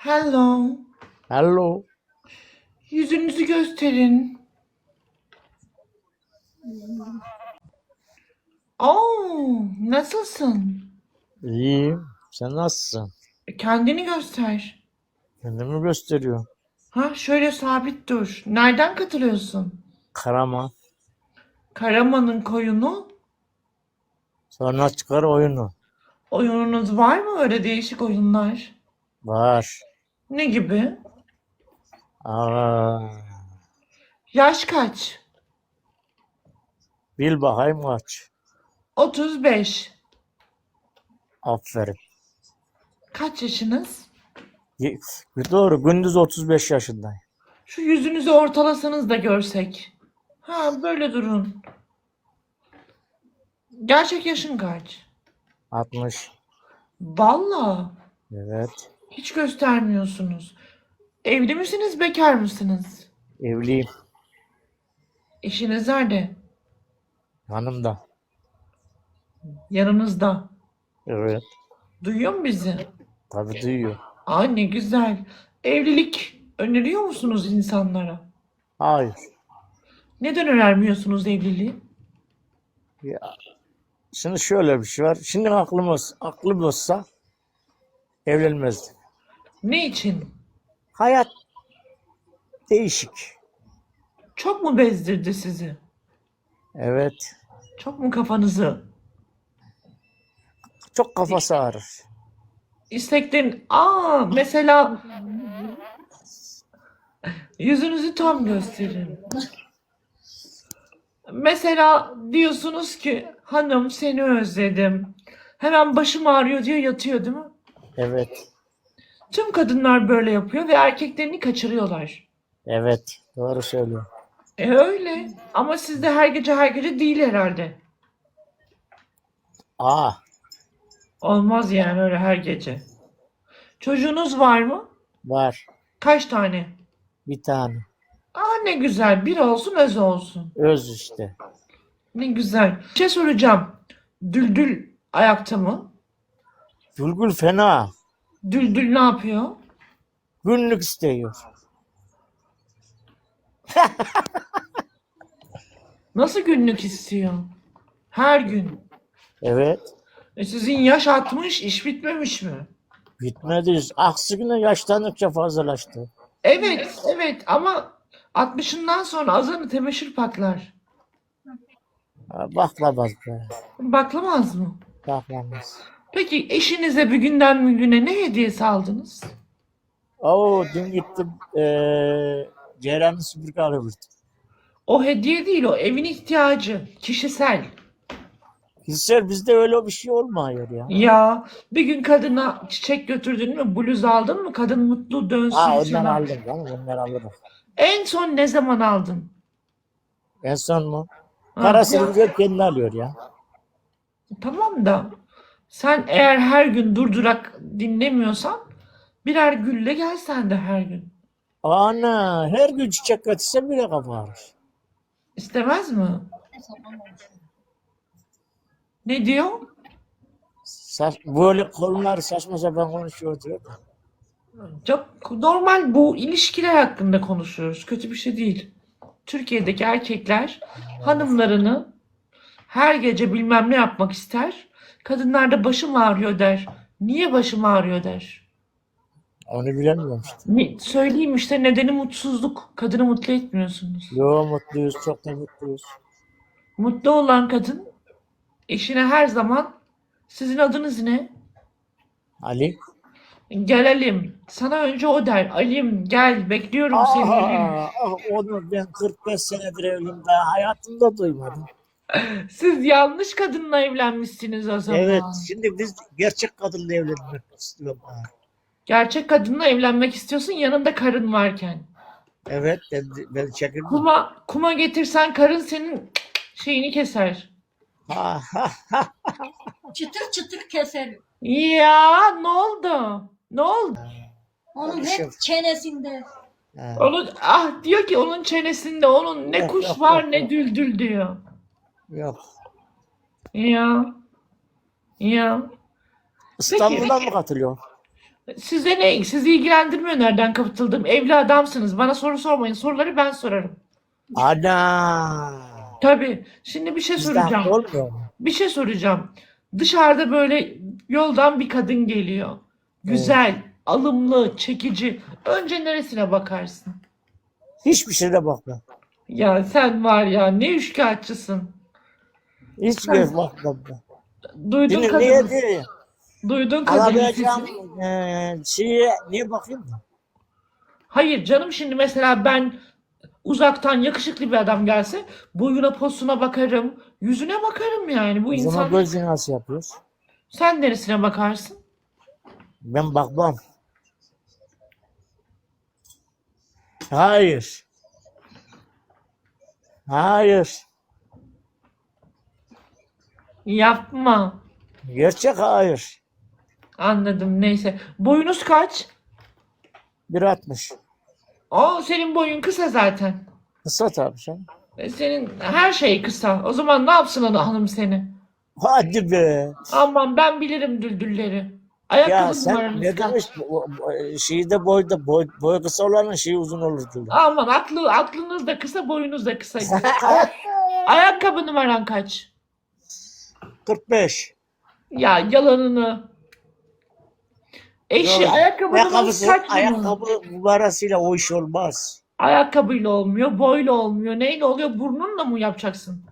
Hello. Hello. Yüzünüzü gösterin. Oo, nasılsın? İyiyim. Sen nasılsın? Kendini göster. Kendimi gösteriyor. Ha, şöyle sabit dur. Nereden katılıyorsun? Karaman. Karaman'ın koyunu. Sonra çıkar oyunu. Oyununuz var mı öyle değişik oyunlar? Var. Ne gibi? Aa, Yaş kaç? bil bakayım kaç. 35. Aferin. Kaç yaşınız? Ye- Doğru. Gündüz 35 yaşındayım. Şu yüzünüzü ortalasanız da görsek. Ha, böyle durun. Gerçek yaşın kaç? 60. Valla Evet. Hiç göstermiyorsunuz. Evli misiniz, bekar mısınız? Evliyim. Eşiniz nerede? Hanım da. Yanınızda. Evet. Duyuyor mu bizi? Tabii duyuyor. Aa ne güzel. Evlilik öneriyor musunuz insanlara? Hayır. Neden önermiyorsunuz evliliği? Ya. Şimdi şöyle bir şey var. Şimdi aklımız, aklım olsa evlenmezdim. Ne için? Hayat değişik. Çok mu bezdirdi sizi? Evet. Çok mu kafanızı? Çok kafası ağrır. İsteklerin... Aa mesela yüzünüzü tam gösterin. Mesela diyorsunuz ki hanım seni özledim. Hemen başım ağrıyor diyor yatıyor değil mi? Evet. Tüm kadınlar böyle yapıyor ve erkeklerini kaçırıyorlar. Evet. Doğru söylüyor. E öyle. Ama sizde her gece her gece değil herhalde. Aa. Olmaz yani öyle her gece. Çocuğunuz var mı? Var. Kaç tane? Bir tane. Aa ne güzel. Bir olsun öz olsun. Öz işte. Ne güzel. Bir şey soracağım. Düldül ayakta mı? Gülgül fena. Düldül ne yapıyor? Günlük istiyor. Nasıl günlük istiyor? Her gün. Evet. E sizin yaş 60, iş bitmemiş mi? Bitmedi. Aksine yaşlandıkça fazlalaştı. Evet, evet ama 60'ından sonra azanı temeşir patlar. Ha, Baklamaz be. Baklamaz mı? Baklamaz. Peki eşinize bir günden bir güne ne hediyesi aldınız? Oo dün gittim. Eee Ceyran'ın süpürge alıverdim. O hediye değil o evin ihtiyacı. Kişisel. Hisser bizde öyle bir şey olmuyor ya. Ya bir gün kadına çiçek götürdün mü? Bluz aldın mı? Kadın mutlu dönsün Ha ondan sana. aldım canım ondan alırım. En son ne zaman aldın? En son mu? Ha, Parasını da kendi alıyor ya. Tamam da sen eğer her gün durdurak dinlemiyorsan birer gülle gel sen de her gün. Ana her gün çiçek götürse bile kaparır. İstemez mi? Ne diyor? Saç, böyle konular saçma sapan konuşuyor diyor. Çok normal bu ilişkiler hakkında konuşuyoruz. Kötü bir şey değil. Türkiye'deki erkekler hanımlarını her gece bilmem ne yapmak ister. Kadınlar da başım ağrıyor der. Niye başım ağrıyor der. Onu bilemiyorum işte. Ne, söyleyeyim işte nedeni mutsuzluk. Kadını mutlu etmiyorsunuz. Yo mutluyuz çok da mutluyuz. Mutlu olan kadın eşine her zaman sizin adınız ne? Ali. Gelelim. Sana önce o der. Alim gel bekliyorum seni. Aa, onu ben 45 senedir daha hayatımda duymadım. Siz yanlış kadınla evlenmişsiniz o zaman. Evet şimdi biz gerçek kadınla evlenmek istiyorum. ha. Gerçek kadınla evlenmek istiyorsun yanında karın varken. Evet ben, ben çekildim. Kuma, kuma getirsen karın senin şeyini keser. Ha, ha, ha. Çıtır çıtır keserim. Ya ne oldu? Ne oldu? Onun şey hep yok. çenesinde. Ha. Onun, ah diyor ki onun çenesinde onun ne Yok, kuş yok, var yok, ne yok. düldül diyor. Yok. Ya. Ya. İstanbul'dan mı katılıyor? Size ne? Sizi ilgilendirmiyor nereden kapatıldım. Evli adamsınız. Bana soru sormayın. Soruları ben sorarım. Ana. Tabii. Şimdi bir şey Bizden soracağım. olmuyor mu? Bir şey soracağım. Dışarıda böyle yoldan bir kadın geliyor. Güzel, alımlı, çekici. Önce neresine bakarsın? Hiçbir şeyde bakma. Ya sen var ya ne üçkağıtçısın. Hiçbir yere bakma. Duydun Dinle kadını. niye diyor ya? Duydun kadının Alamayacağım sesini. eee şeye niye bakayım mı? Hayır canım şimdi mesela ben uzaktan yakışıklı bir adam gelse boyuna posuna bakarım, yüzüne bakarım yani. Bu O zaman insan gözü nasıl yapıyoruz? sen neresine bakarsın? Ben bakmam. Hayır. Hayır. Yapma. Gerçek hayır. Anladım neyse. Boyunuz kaç? 1.60. O senin boyun kısa zaten. Kısa tabii canım. E, Senin her şey kısa. O zaman ne yapsın ana- hanım seni? Hadi be. Aman ben bilirim düldülleri. Ya Ayakkabı sen numaranız ne kaç? demiş? Bu- bu- Şeyde boyda boy, boy kısa olanın şeyi uzun olur diyor. Aman aklı, aklınız da kısa, boyunuz da kısa. Ayakkabı numaran kaç? 45. Ya yalanını. Eşi Yok, ayakkabı numarası Ayakkabısı, kaç numara? ayakkabı numarasıyla o iş olmaz. Ayakkabıyla olmuyor, boyla olmuyor. Neyle oluyor? Burnunla mı yapacaksın?